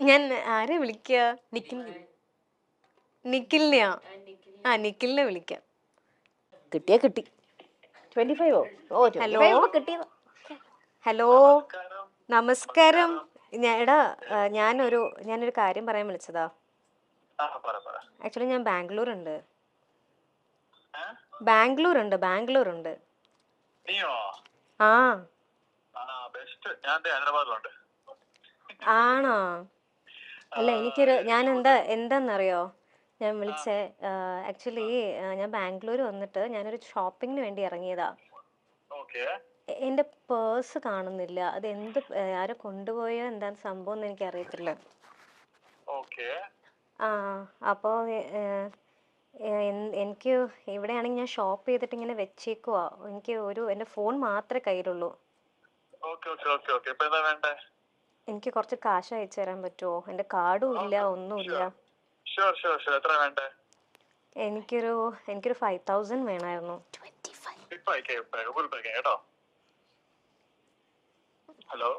ഞാൻ ആരെ വിളിക്കുക നിഖിൽ നിഖിലിനെയോ? ആ നിഖിലിനെ. വിളിക്കാം. കിട്ടിയാ കിട്ടി. ട്വന്റി ഫൈവോ ഓ ഹലോ? 25 കിട്ടിയത് ഹലോ? നമസ്കാരം. ഞാൻ എടാ ഞാനൊരു ഞാനൊരു കാര്യം പറയാൻ വിളിച്ചതാ. ആ പറ പറ. ആക്ച്വലി ഞാൻ ബാംഗ്ലൂർ ഉണ്ട്? ബാംഗ്ലൂർ ഉണ്ട് ബാംഗ്ലൂർ ഉണ്ട് നീയോ? ആ. ആ ബെസ്റ്റ് ഞാൻ ഹൈദരാബാദിലുണ്ട്. ആണോ? അല്ല എനിക്കൊരു ഞാൻ എന്താ എന്താന്നറിയോ ഞാൻ വിളിച്ചേ ആക്ച്വലി ഞാൻ ബാംഗ്ലൂർ വന്നിട്ട് ഞാനൊരു ഷോപ്പിങ്ങിന് വേണ്ടി ഇറങ്ങിയതാ. എന്റെ പേഴ്സ് കാണുന്നില്ല. അത് എന്ത് ആരെ കൊണ്ടുപോയോ? എന്താണ് സംഭവം എന്ന് എനിക്ക് അറിയത്തില്ല ആ അപ്പോൾ എനിക്ക് ഇവിടെയാണെങ്കിൽ ഞാൻ ഷോപ്പ് ചെയ്തിട്ട് ഇങ്ങനെ വെച്ചേക്കുവാ. എനിക്ക് ഒരു എന്റെ ഫോൺ മാത്രമേ കയ്യിലുള്ളൂ. Okay okay okay okay. ഇപ്പൊ എന്താ വേണ്ടേ? എനിക്ക് കുറച്ച് കാശ് അയച്ചു തരാൻ പറ്റുമോ എന്റെ കാർഡും ഇല്ല ഒന്നുമില്ല. ഷുവർ ഷുവർ ഷുവർ എത്ര വേണ്ടേ? എനിക്കൊരു എനിക്കൊരു ഫൈവ് തൗസൻഡ് വേണമായിരുന്നു. ഇപ്പൊ അയക്കാം ഇപ്പൊ ഗൂഗിൾ പേ കേട്ടോ? ഹലോ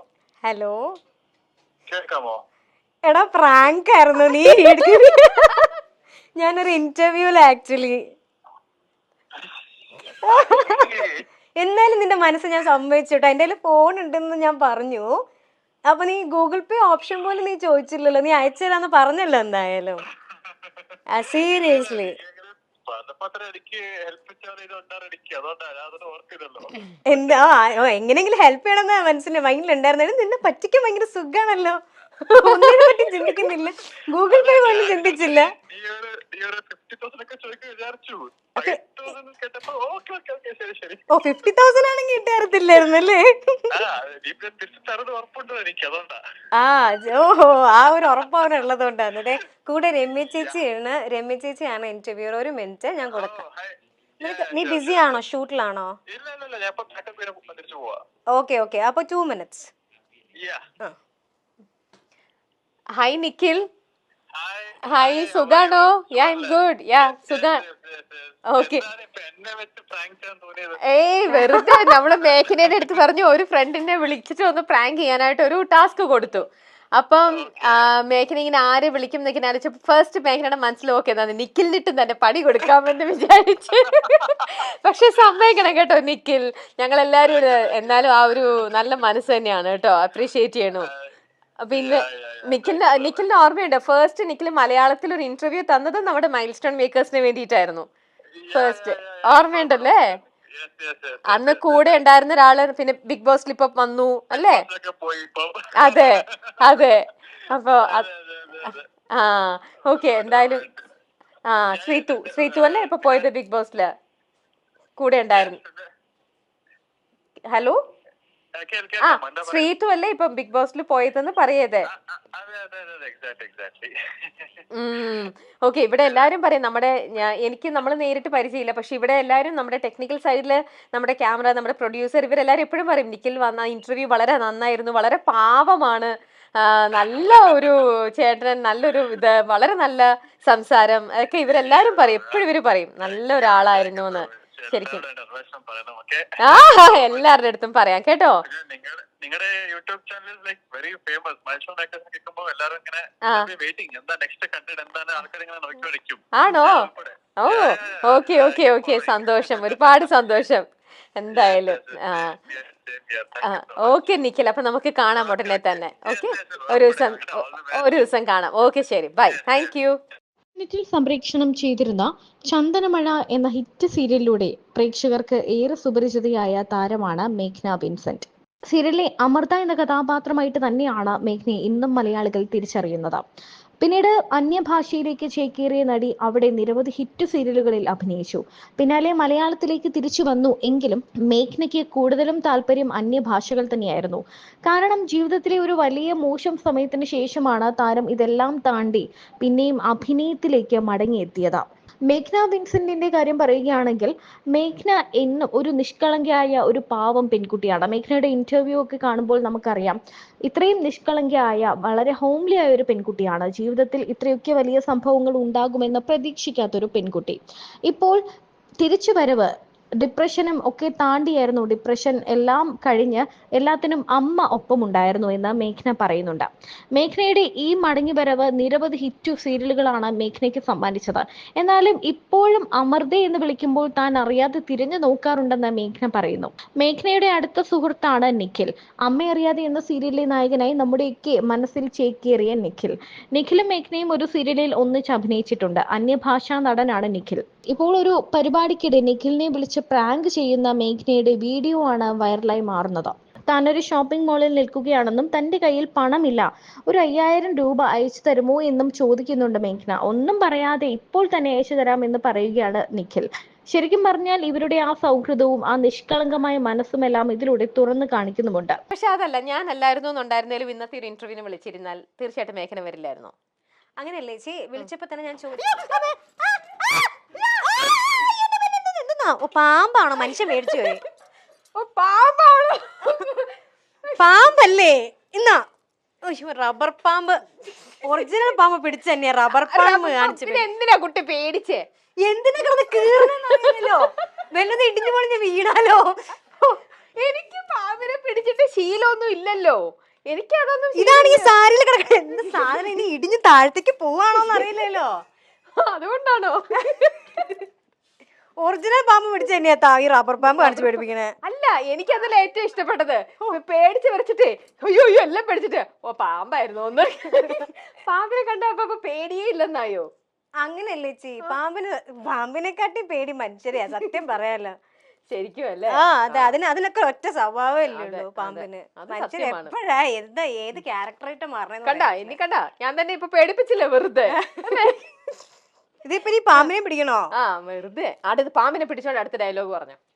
ഹലോ കേൾക്കാമോ? എടാ പ്രാങ്ക് ആയിരുന്നു നീ ഞാനൊരു ഇന്റർവ്യൂല ആക്ച്വലി എന്നാലും നിന്റെ മനസ്സ് ഞാൻ സമ്മതിച്ചു കേട്ടോ. എന്റെ കയ്യിൽ ഫോൺ ഉണ്ടെന്ന് ഞാൻ പറഞ്ഞു. അപ്പൊ നീ ഗൂഗിൾ പേ ഓപ്ഷൻ പോലും നീ ചോദിച്ചില്ലല്ലോ. നീ അയച്ചു തരാന്ന് പറഞ്ഞല്ലോ എന്തായാലും. സീരിയസ്ലി എന്താ? ഓ, എങ്ങനെയെങ്കിലും ഹെൽപ്പ് ചെയ്യണമെന്ന് മനസ്സിന്റെ മൈൻഡിലുണ്ടായിരുന്നു. നിന്നെ പറ്റിക്കാൻ ഭയങ്കര സുഖാണല്ലോ. ഒന്നിനെ പറ്റി ചിന്തിക്കുന്നില്ല. ഗൂഗിൾ പേ പോലും ചിന്തിച്ചില്ല. നീ ഒരു നീ ഒരു ഫിഫ്റ്റി തൗസൻഡ് ഒക്കെ ചോദിക്കാൻ വിചാരിച്ചു. ഫൈവ് കേട്ടപ്പോ ഓക്കെ ഓക്കെ ഓക്കെ ശരി ശരി. ഓ ഫിഫ്റ്റി തൗസൻഡ് ആണെങ്കിൽ അല്ലേ ആ ഓഹോ ആ ഒരു ഉറപ്പ് ഉള്ളതുകൊണ്ടാണ് കൊണ്ടാണ് അതെ കൂടെ രമ്യ ചേച്ചിയാണ് രമ്യ ചേച്ചിയാണ് ഇന്റർവ്യൂ ഒരു മിനിറ്റ് ഞാൻ കൊടുക്കാം. നീ ബിസി ആണോ? ഷൂട്ടിലാണോ? Okay okay. അപ്പൊ two minutes. Hi Nikhil. Hi സുഖാണോ? Yeah I'm good yeah സുഖാണ് ഓക്കെ? ഏയ് വെറുതെ നമ്മൾ മേഘനയുടെ അടുത്ത് പറഞ്ഞു ഒരു ഫ്രണ്ടിനെ വിളിച്ചിട്ട് ഒന്ന് പ്രാങ്ക് ചെയ്യാനായിട്ട് ഒരു ടാസ്ക് കൊടുത്തു. അപ്പം മേഖല മേഘന ഇങ്ങനെ ആരെ വിളിക്കും എന്നൊക്കെ ഞാൻ ആലോചിച്ചു ഫസ്റ്റ് മേഘനയുടെ മനസ്സിൽ ഓക്കെ എന്നാണ്. നിഖിലിനിട്ടും തന്നെ പണി കൊടുക്കാമെന്ന് വിചാരിച്ച്. പക്ഷെ സമ്മതിക്കണം കേട്ടോ നിക്കിൽ ഞങ്ങൾ എല്ലാരും എന്നാലും ആ ഒരു നല്ല മനസ്സ് തന്നെയാണ് കേട്ടോ. അപ്രീഷിയേറ്റ് ചെയ്യണു. പിന്നെ നിഖിലിന്റെ നിഖിലിന്റെ ഓർമ്മയുണ്ട്. ഫസ്റ്റ് നിഖിൽ മലയാളത്തിൽ ഒരു ഇന്റർവ്യൂ തന്നത് നമ്മുടെ മൈൽ സ്റ്റോൺ മേക്കേഴ്സിന് വേണ്ടിയിട്ടായിരുന്നു ഫസ്റ്റ്. ഓർമ്മയുണ്ടല്ലേ? അന്ന് കൂടെ ഉണ്ടായിരുന്ന ഒരാൾ പിന്നെ ബിഗ് ബോസ് സ്ലിപ്പ് വന്നു അല്ലേ. അതെ അതെ. അപ്പൊ. ആ ഓക്കെ എന്തായാലും ആ ശ്രീതു ശ്രീതു അല്ലേ ഇപ്പൊ പോയത് ബിഗ് ബോസിൽ കൂടെ ഉണ്ടായിരുന്നു. ഹലോ ആ? ശ്രീതു അല്ലേ ഇപ്പൊ ബിഗ് ബോസിൽ പോയതെന്ന് പറയതേ. ഓക്കെ ഇവിടെ എല്ലാരും പറയും നമ്മുടെ എനിക്ക് നമ്മൾ നേരിട്ട് പരിചയമില്ല പക്ഷെ ഇവിടെ എല്ലാരും നമ്മുടെ ടെക്നിക്കൽ സൈഡിൽ നമ്മുടെ ക്യാമറ നമ്മുടെ പ്രൊഡ്യൂസർ ഇവരെല്ലാരും എപ്പോഴും പറയും നിഖിൽ വന്ന ഇന്റർവ്യൂ വളരെ നന്നായിരുന്നു വളരെ പാവമാണ്. നല്ല ഒരു ചേട്ടൻ നല്ലൊരു ഇത് വളരെ നല്ല സംസാരം ഒക്കെ ഇവരെല്ലാരും പറയും എപ്പോഴും ഇവർ പറയും നല്ല ഒരാളായിരുന്നു എന്ന്. ശരിക്കും. എല്ലാവരുടെ അടുത്തും പറയാം കേട്ടോ? നിങ്ങളുടെ YouTube channel like very famous milestone makers കേൾക്കുമ്പോൾ എല്ലാവരും ഇങ്ങനെ. വെയിറ്റിംഗ് എന്താ നെക്സ്റ്റ് കണ്ടന്റ് എന്താണ്? ആൾക്കാർ ഇങ്ങനെ നോക്കിക്കൊണ്ടിരിക്കും ആണോ. ഓ. ഓക്കെ ഓക്കെ ഓക്കെ സന്തോഷം. ഒരുപാട് സന്തോഷം. എന്തായാലും. ആ. ഓക്കെ നിഖിൽ. അപ്പൊ നമുക്ക് കാണാം ഉടനെ തന്നെ. ഓക്കെ. ഒരു ദിവസം. ഒരു ദിവസം കാണാം. ഓക്കെ ശരി. ബൈ താങ്ക് യു സംപ്രേക്ഷണം ചെയ്തിരുന്ന ചന്ദനമഴ എന്ന ഹിറ്റ് സീരിയലിലൂടെ പ്രേക്ഷകർക്ക് ഏറെ സുപരിചിതയായ താരമാണ് മേഘ്ന വിൻസെന്റ്. സീരിയലിലെ അമൃത എന്ന കഥാപാത്രമായിട്ട് തന്നെയാണ് മേഘ്നയെ ഇന്നും മലയാളികൾ തിരിച്ചറിയുന്നത്. പിന്നീട് അന്യഭാഷയിലേക്ക് ചേക്കേറിയ നടി അവിടെ നിരവധി ഹിറ്റ് സീരിയലുകളിൽ അഭിനയിച്ചു. പിന്നാലെ മലയാളത്തിലേക്ക് തിരിച്ചു വന്നു എങ്കിലും മേഘ്നയ്ക്ക് കൂടുതലും താല്പര്യം അന്യഭാഷകൾ തന്നെയായിരുന്നു. കാരണം ജീവിതത്തിലെ ഒരു വലിയ മോശം സമയത്തിന് ശേഷമാണ് താരം ഇതെല്ലാം താണ്ടി പിന്നെയും അഭിനയത്തിലേക്ക് മടങ്ങിയെത്തിയത്. മേഘ്ന വിൻസെന്റിന്റെ കാര്യം പറയുകയാണെങ്കിൽ മേഘ്ന എന്നും ഒരു നിഷ്കളങ്കയായ ഒരു പാവം പെൺകുട്ടിയാണ്. മേഘ്നയുടെ ഇന്റർവ്യൂ ഒക്കെ കാണുമ്പോൾ നമുക്കറിയാം ഇത്രയും നിഷ്കളങ്കയായ വളരെ ഹോംലി ആയ ഒരു പെൺകുട്ടിയാണ്. ജീവിതത്തിൽ ഇത്രയൊക്കെ വലിയ സംഭവങ്ങൾ ഉണ്ടാകുമെന്ന് പ്രതീക്ഷിക്കാത്തൊരു പെൺകുട്ടി. ഇപ്പോൾ തിരിച്ചു വരവ് ഡിപ്രഷനും ഒക്കെ താണ്ടിയായിരുന്നു. ഡിപ്രഷൻ എല്ലാം കഴിഞ്ഞ് എല്ലാത്തിനും അമ്മ ഒപ്പമുണ്ടായിരുന്നു എന്ന് മേഘ്ന പറയുന്നുണ്ട്. മേഘ്നയുടെ ഈ മടങ്ങി വരവ് നിരവധി ഹിറ്റ് സീരിയലുകളാണ് മേഘ്നയ്ക്ക് സമ്മാനിച്ചത്. എന്നാലും ഇപ്പോഴും അമൃത എന്ന് വിളിക്കുമ്പോൾ താൻ അറിയാതെ തിരിഞ്ഞു നോക്കാറുണ്ടെന്ന് മേഘ്ന പറയുന്നു. മേഘ്നയുടെ അടുത്ത സുഹൃത്താണ് നിഖിൽ. അമ്മ അറിയാതെ എന്ന സീരിയലിലെ നായകനായി നമ്മുടെയൊക്കെ മനസ്സിൽ ചേക്കേറിയ നിഖിൽ. നിഖിലും മേഘ്നയും ഒരു സീരിയലിൽ ഒന്നിച്ച് അഭിനയിച്ചിട്ടുണ്ട്. അന്യഭാഷാ നടനാണ് നിഖിൽ. ഇപ്പോൾ ഒരു പരിപാടിക്കിടെ നിഖിലിനെ വിളിച്ച് പ്രാങ്ക് ചെയ്യുന്ന മേഘ്നയുടെ വീഡിയോ ആണ് വൈറലായി മാറുന്നത്. താൻ ഒരു ഷോപ്പിംഗ് മാളിൽ നിൽക്കുകയാണെന്നും തന്റെ കയ്യിൽ പണമില്ല. ഒരു അയ്യായിരം രൂപ അയച്ചു തരുമോ എന്നും ചോദിക്കുന്നുണ്ട് മേഘ്ന. ഒന്നും പറയാതെ ഇപ്പോൾ തന്നെ അയച്ചു തരാമെന്ന് പറയുകയാണ് നിഖിൽ. ശരിക്കും പറഞ്ഞാൽ ഇവരുടെ ആ സൗഹൃദവും ആ നിഷ്കളങ്കമായ മനസ്സും എല്ലാം ഇതിലൂടെ തുറന്നു കാണിക്കുന്നുമുണ്ട്. പക്ഷെ അതല്ല ഞാൻ അല്ലായിരുന്നു എന്നുണ്ടായിരുന്നാലും ഇന്നത്തെ ഒരു ഇന്റർവ്യൂവിന് വിളിച്ചിരുന്നാൽ തീർച്ചയായിട്ടും മേഘന വരില്ലായിരുന്നു? അങ്ങനെയല്ലേ? ചേച്ചി വിളിച്ചപ്പോ തന്നെ ഞാൻ ചോദിച്ചു പാമ്പാണോ? മനുഷ്യൻ മേടിച്ചു പോയി. പാമ്പാണോ? പാമ്പല്ലേ? ഇന്നാ. റബ്ബർ പാമ്പ്. ഒറിജിനൽ പാമ്പ് പിടിച്ചു തന്നെയാ റബ്ബർ പാമ്പ് കാണിച്ചു എന്തിനാ കുട്ടി പേടിച്ചേ? എന്തിനാ കിടന്ന് കീറണെന്നറിയില്ലല്ലോ വല്ലത് ഇടിഞ്ഞു പൊളിഞ്ഞ് വീണാലോ? എനിക്ക് പാമ്പിനെ പിടിച്ചിട്ട് ശീലമൊന്നും ഇല്ലല്ലോ. എനിക്ക് അതൊന്നും ഇതാണെങ്കിൽ സാരിയിൽ കിടക്കണ എന്ത് സാധനം ഇനി ഇടിഞ്ഞു താഴത്തേക്ക് പോവാണോന്ന് അറിയില്ലല്ലോ. അതുകൊണ്ടാണോ? ഒറിജിനൽ പാമ്പ് പിടിച്ച താ ഈ റബ്ബർ പാമ്പ് കാണിച്ചു പേടിപ്പിക്കണേ? അല്ല എനിക്കതല്ല ഏറ്റവും ഇഷ്ടപ്പെട്ടത്. പേടിച്ച് വരച്ചിട്ടേ അയ്യോ അയ്യോ എല്ലാം പേടിച്ചിട്ട്. ഓ പാമ്പായിരുന്നു ഒന്ന്. പാമ്പിനെ കണ്ടപ്പോ പേടിയേ ഇല്ലെന്നായോ? അങ്ങനെയല്ലേ ചി പാമ്പിന് പാമ്പിനെക്കാട്ടി പേടി മനുഷ്യരെയാ സത്യം പറയാലോ. ശരിക്കും അല്ലേ? ആ അതെ അതിന് അതിനൊക്കെ ഒറ്റ സ്വഭാവമല്ലേ. പാമ്പിന്. മനുഷ്യർ. എപ്പോഴാ എന്താ ഏത് ക്യാരക്ടറായിട്ട് മാറണേ കണ്ടാ ഇനി കണ്ടാ. ഞാൻ തന്നെ ഇപ്പൊ പേടിപ്പിച്ചില്ലേ വെറുതെ? ഇതിപ്പോ പാമ്പിനെ പിടിക്കണോ? ആ വെറുതെ. അടുത്ത് പാമ്പിനെ പിടിച്ചോണ്ട് അടുത്ത ഡയലോഗ് പറഞ്ഞു.